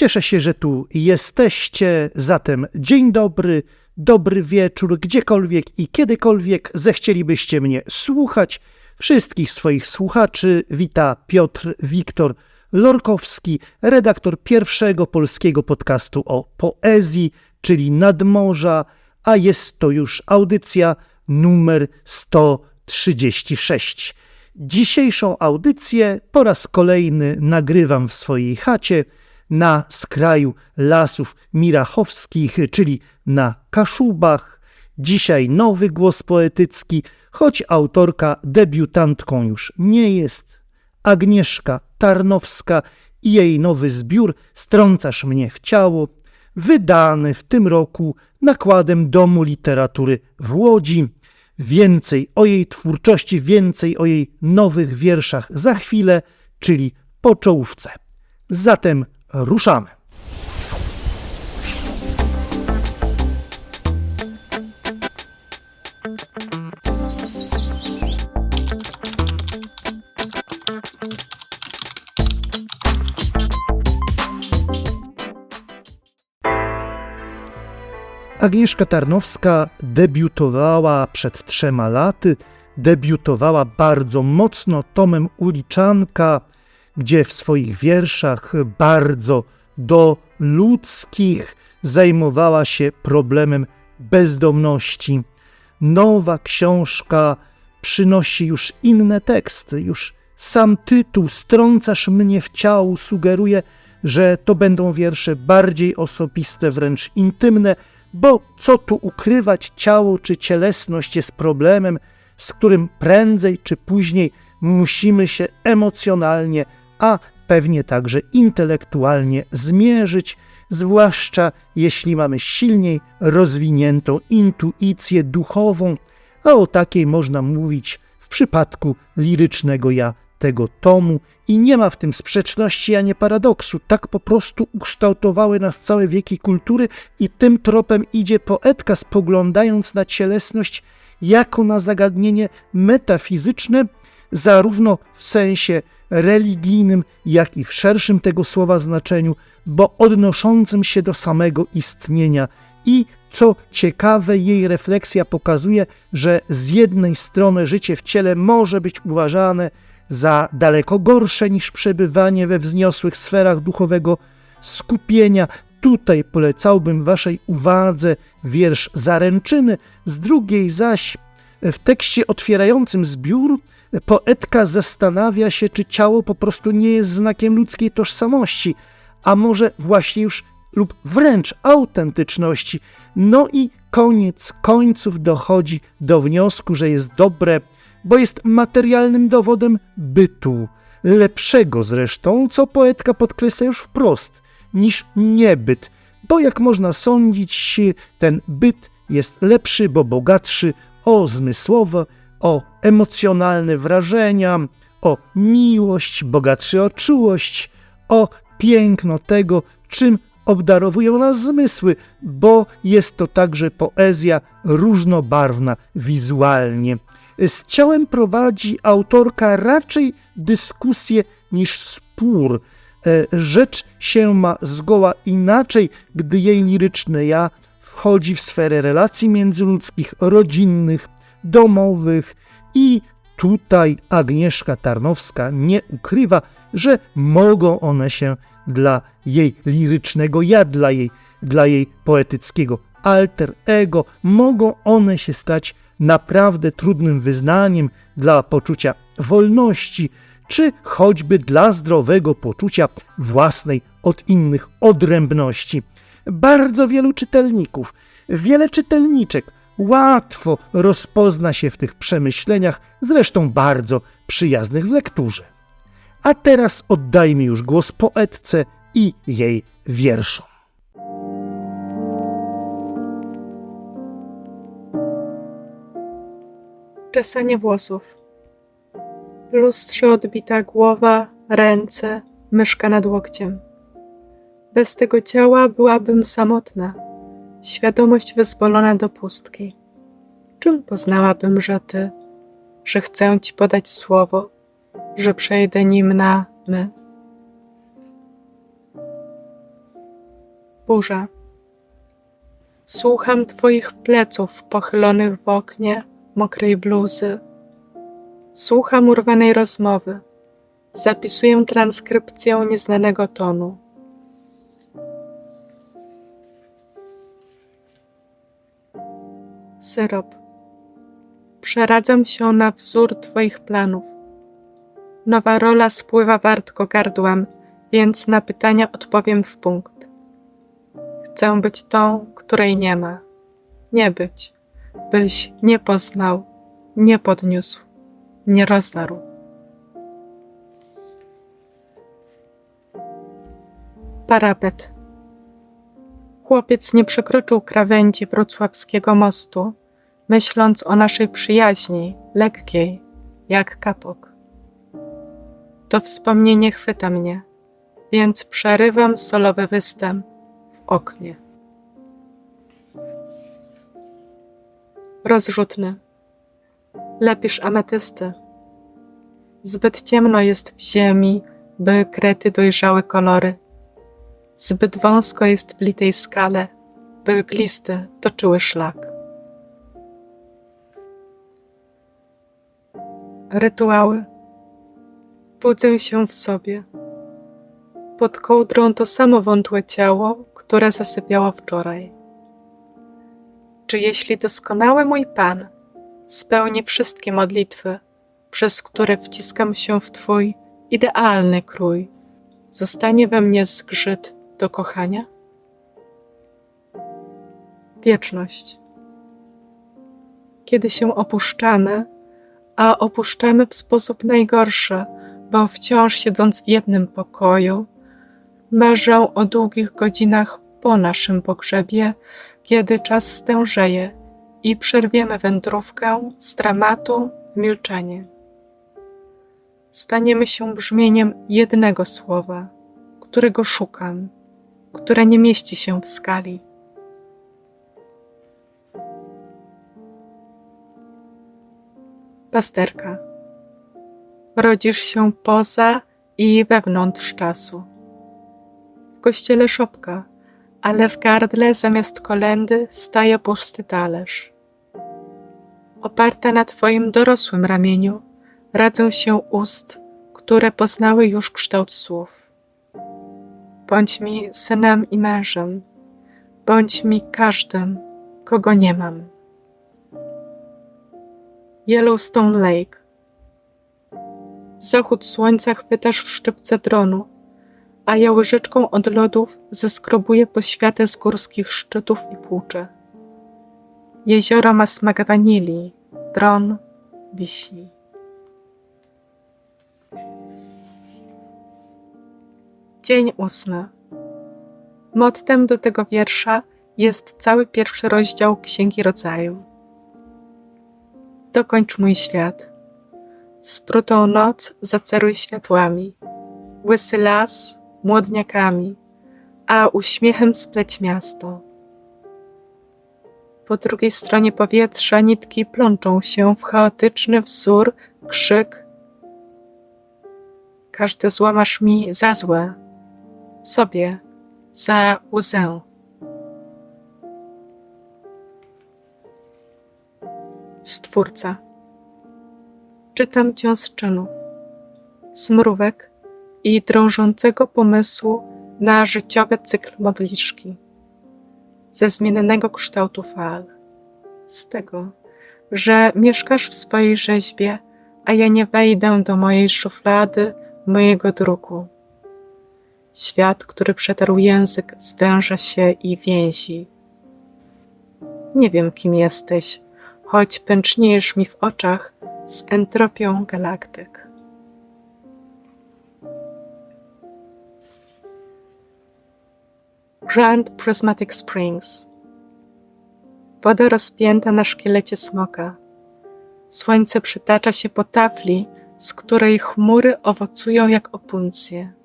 Cieszę się, że tu jesteście. Zatem dzień dobry, dobry wieczór, gdziekolwiek i kiedykolwiek zechcielibyście mnie słuchać. Wszystkich swoich słuchaczy wita Piotr Wiktor Lorkowski, redaktor pierwszego polskiego podcastu o poezji, czyli Nadmorza, a jest to już audycja numer 136. Dzisiejszą audycję po raz kolejny nagrywam w swojej chacie na skraju lasów mirachowskich, czyli na Kaszubach. Dzisiaj nowy głos poetycki, choć autorka debiutantką już nie jest. Agnieszka Tarnowska i jej nowy zbiór Strącasz mnie w ciało, wydany w tym roku nakładem Domu Literatury w Łodzi. Więcej o jej twórczości, więcej o jej nowych wierszach za chwilę, czyli po czołówce. Zatem ruszamy. Agnieszka Tarnowska debiutowała przed trzema laty. Debiutowała bardzo mocno tomem Uliczanka, gdzie w swoich wierszach bardzo do ludzkich zajmowała się problemem bezdomności. Nowa książka przynosi już inne teksty, już sam tytuł Strącasz mnie w ciało sugeruje, że to będą wiersze bardziej osobiste, wręcz intymne, bo co tu ukrywać, ciało czy cielesność jest problemem, z którym prędzej czy później musimy się emocjonalnie, a pewnie także intelektualnie zmierzyć, zwłaszcza jeśli mamy silniej rozwiniętą intuicję duchową, a o takiej można mówić w przypadku lirycznego ja tego tomu i nie ma w tym sprzeczności ani paradoksu. Tak po prostu ukształtowały nas całe wieki kultury i tym tropem idzie poetka, spoglądając na cielesność jako na zagadnienie metafizyczne, zarówno w sensie religijnym, jak i w szerszym tego słowa znaczeniu, bo odnoszącym się do samego istnienia. I co ciekawe, jej refleksja pokazuje, że z jednej strony życie w ciele może być uważane za daleko gorsze niż przebywanie we wzniosłych sferach duchowego skupienia. Tutaj polecałbym Waszej uwadze wiersz Zaręczyny, z drugiej zaś w tekście otwierającym zbiór poetka zastanawia się, czy ciało po prostu nie jest znakiem ludzkiej tożsamości, a może właśnie już lub wręcz autentyczności. No i koniec końców dochodzi do wniosku, że jest dobre, bo jest materialnym dowodem bytu, lepszego zresztą, co poetka podkreśla już wprost, niż niebyt, bo jak można sądzić, ten byt jest lepszy, bo bogatszy o zmysłowe, o emocjonalne wrażenia, o miłość, bogatszy o czułość, o piękno tego, czym obdarowują nas zmysły, bo jest to także poezja różnobarwna wizualnie. Z ciałem prowadzi autorka raczej dyskusję niż spór. E, rzecz się ma zgoła inaczej, gdy jej liryczne ja wchodzi w sferę relacji międzyludzkich, rodzinnych, domowych i tutaj Agnieszka Tarnowska nie ukrywa, że mogą one się dla jej lirycznego ja, dla jej, dla jej poetyckiego alter ego, mogą one się stać naprawdę trudnym wyznaniem dla poczucia wolności, czy choćby dla zdrowego poczucia własnej od innych odrębności. Bardzo wielu czytelników, wiele czytelniczek łatwo rozpozna się w tych przemyśleniach, zresztą bardzo przyjaznych w lekturze. A teraz oddajmy już głos poetce i jej wierszom. Czesanie włosów. W lustrze odbita głowa, ręce, myszka nad łokciem. Bez tego ciała byłabym samotna, świadomość wyzwolona do pustki. Czym poznałabym, że ty, że chcę ci podać słowo, że przejdę nim na my? burza. Słucham Twoich pleców pochylonych w oknie, mokrej bluzy. Słucham urwanej rozmowy. Zapisuję transkrypcję nieznanego tonu. Syrop. Przeradzam się na wzór Twoich planów. Nowa rola spływa wartko gardłem, więc na pytania odpowiem w punkt. Chcę być tą, której nie ma. Nie być, byś nie poznał, nie podniósł, nie rozdarł. Parapet. Chłopiec nie przekroczył krawędzi wrocławskiego mostu, myśląc o naszej przyjaźni, lekkiej, jak kapok. To wspomnienie chwyta mnie, więc przerywam solowy występ w oknie. Rozrzutny. Lepisz ametysty. Zbyt ciemno jest w ziemi, by krety dojrzały kolory. Zbyt wąsko jest w litej skale, by glisty toczyły szlak. Rytuały. Budzę się w sobie. Pod kołdrą to samo wątłe ciało, które zasypiało wczoraj. Czy jeśli doskonały mój Pan spełni wszystkie modlitwy, przez które wciskam się w Twój idealny krój, zostanie we mnie zgrzyt do kochania? Wieczność. Kiedy się opuszczamy, a opuszczamy w sposób najgorszy, bo wciąż siedząc w jednym pokoju, marzę o długich godzinach po naszym pogrzebie, kiedy czas stężeje i przerwiemy wędrówkę z dramatu w milczenie. Staniemy się brzmieniem jednego słowa, którego szukam, które nie mieści się w skali. Pasterka. Rodzisz się poza i wewnątrz czasu. W kościele szopka, ale w gardle zamiast kolendy staje pusty talerz. Oparta na Twoim dorosłym ramieniu, radzę się ust, które poznały już kształt słów. Bądź mi synem i mężem, bądź mi każdym, kogo nie mam. Yellowstone Lake. Zachód słońca chwytasz w szczypce dronu, a ja łyżeczką od lodów zeskrobuję poświatę z górskich szczytów i płucze. Jezioro ma smak wanilii, dron wiśni. Dzień ósmy. Mottem do tego wiersza jest cały pierwszy rozdział Księgi Rodzaju. Dokończ mój świat. Sprutą noc zaceruj światłami, łysy las młodniakami, a uśmiechem spleć miasto. Po drugiej stronie powietrza nitki plączą się w chaotyczny wzór, krzyk. Każdy złamasz mi za złe, sobie za łzę. Stwórca. Czytam cię z czynów, smrówek i drążącego pomysłu na życiowy cykl modliszki, ze zmienionego kształtu fal, z tego, że mieszkasz w swojej rzeźbie, a ja nie wejdę do mojej szuflady, mojego druku. Świat, który przetarł język, zwęża się i więzi. Nie wiem, kim jesteś, choć pęczniejesz mi w oczach z entropią galaktyk. Grand Prismatic Springs. Woda rozpięta na szkielecie smoka. Słońce przytacza się po tafli, z której chmury owocują jak opuncje.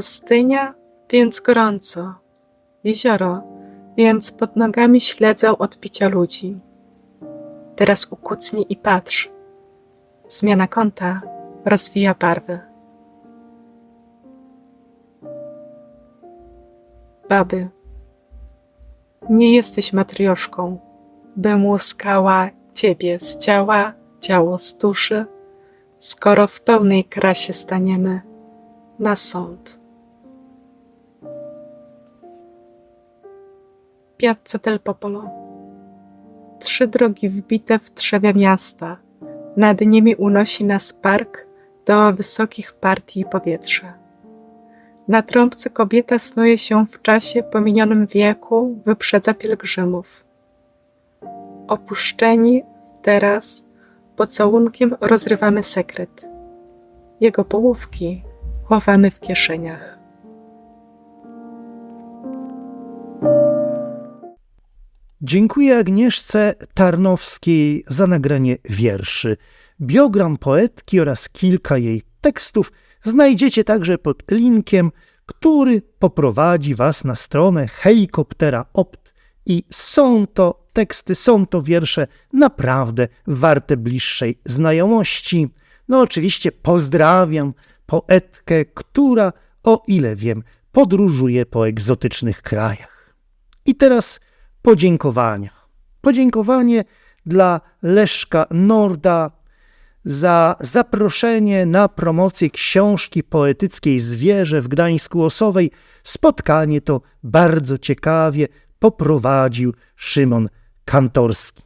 Pustynia, więc gorąco. Jezioro, więc pod nogami śledzę odbicia ludzi. Teraz ukucnij i patrz. Zmiana kąta rozwija barwy. Baby. Nie jesteś matrioszką, bym łuskała ciebie z ciała, ciało z duszy, skoro w pełnej krasie staniemy na sąd. Piazza del Popolo Trzy drogi wbite w drzewie miasta. Nad nimi unosi nas park do wysokich partii powietrza. Na trąbce kobieta snuje się w czasie pominionym wieku, wyprzedza pielgrzymów. Opuszczeni teraz pocałunkiem rozrywamy sekret. Jego połówki chowamy w kieszeniach. Dziękuję Agnieszce Tarnowskiej za nagranie wierszy. Biogram poetki oraz kilka jej tekstów znajdziecie także pod linkiem, który poprowadzi Was na stronę helikoptera opt. I są to teksty, są to wiersze naprawdę warte bliższej znajomości. No oczywiście pozdrawiam poetkę, która, o ile wiem, podróżuje po egzotycznych krajach. I teraz podziękowania. Podziękowanie dla Leszka Norda za zaproszenie na promocję książki poetyckiej Zwierzę w Gdańsku Osowej. Spotkanie to bardzo ciekawie poprowadził Szymon Kantorski.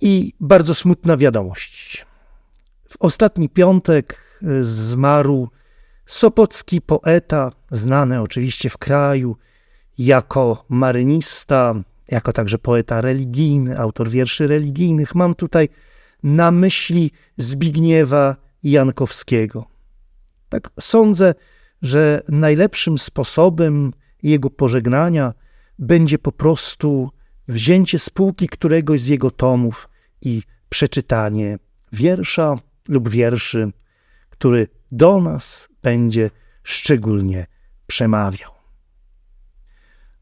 I bardzo smutna wiadomość. W ostatni piątek zmarł sopocki poeta, znany oczywiście w kraju, jako marynista, jako także poeta religijny, autor wierszy religijnych. Mam tutaj na myśli Zbigniewa Jankowskiego. Tak sądzę, że najlepszym sposobem jego pożegnania będzie po prostu wzięcie spółki któregoś z jego tomów i przeczytanie wiersza lub wierszy, który do nas będzie szczególnie przemawiał.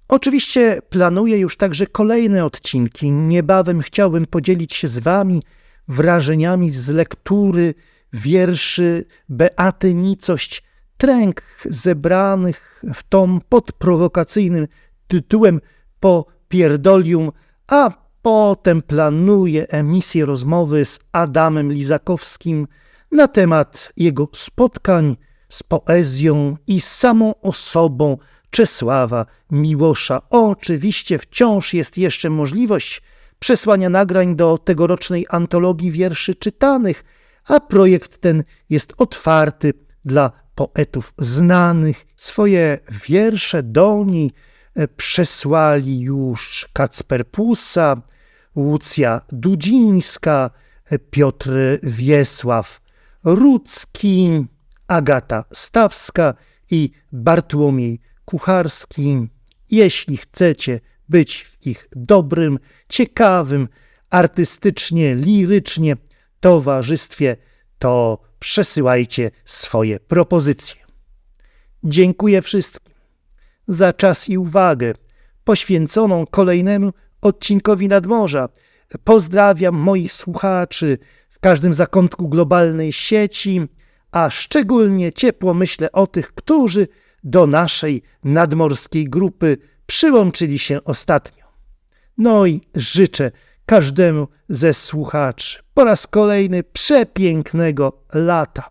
Oczywiście planuję już także kolejne odcinki. Niebawem chciałbym podzielić się z Wami wrażeniami z lektury wierszy Beaty Nicość Tręk zebranych w tom pod prowokacyjnym tytułem Po Pierdolium, a potem planuję emisję rozmowy z Adamem Lizakowskim na temat jego spotkań z poezją i samą osobą Czesława Miłosza. Oczywiście wciąż jest jeszcze możliwość przesłania nagrań do tegorocznej antologii wierszy czytanych, a projekt ten jest otwarty dla poetów znanych. Swoje wiersze do niej przesłali już Kacper Pusa, Łucja Dudzińska, Piotr Wiesław Rudzki, Agata Stawska i Bartłomiej Kucharski. Jeśli chcecie być w ich dobrym, ciekawym, artystycznie, lirycznie towarzystwie, to przesyłajcie swoje propozycje. Dziękuję wszystkim za czas i uwagę poświęconą kolejnemu odcinkowi nadmorza. Pozdrawiam moich słuchaczy w każdym zakątku globalnej sieci, a szczególnie ciepło myślę o tych, którzy do naszej nadmorskiej grupy przyłączyli się ostatnio. No i życzę każdemu ze słuchaczy po raz kolejny przepięknego lata.